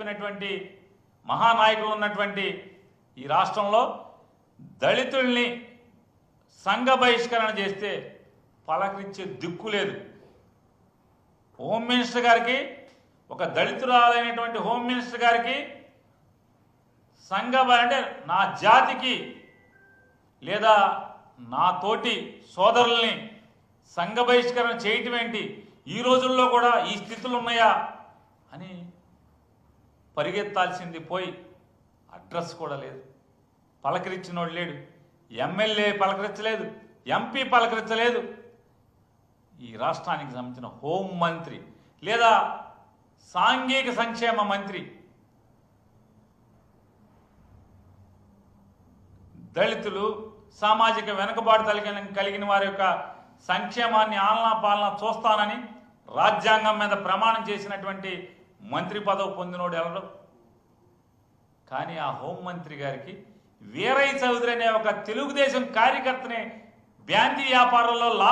చెప్పినటువంటి మహానాయకులు ఉన్నటువంటి ఈ రాష్ట్రంలో దళితుల్ని సంఘ బహిష్కరణ చేస్తే పలకరించే దిక్కు లేదు. హోమ్ మినిస్టర్ గారికి ఒక దళితురాలైనటువంటి హోమ్ మినిస్టర్ గారికి సంఘ అంటే నా జాతికి లేదా నా తోటి సోదరుల్ని సంఘ బహిష్కరణ చేయటం ఏంటి? ఈ రోజుల్లో కూడా ఈ స్థితులు ఉన్నాయా? అని పరిగెత్తాల్సింది పోయి అడ్రస్ కూడా లేదు. పలకరించినోడు లేడు. ఎమ్మెల్యే పలకరించలేదు. ఎంపీ పలకరించలేదు. ఈ రాష్ట్రానికి సంబంధించిన హోం మంత్రి లేదా సాంఘిక సంక్షేమ మంత్రి దళితులు సామాజిక వెనుకబాటు కలిగిన కలిగిన వారి యొక్క సంక్షేమాన్ని ఆలనా పాలన చూస్తానని రాజ్యాంగం మీద ప్రమాణం చేసినటువంటి మంత్రి పదవి పొందినోడు ఎవరు? కానీ ఆ హోంమంత్రి గారికి వీరయ్య చౌదరి అనే ఒక తెలుగుదేశం కార్యకర్తని బ్యాందీ వ్యాపారంలో లాభ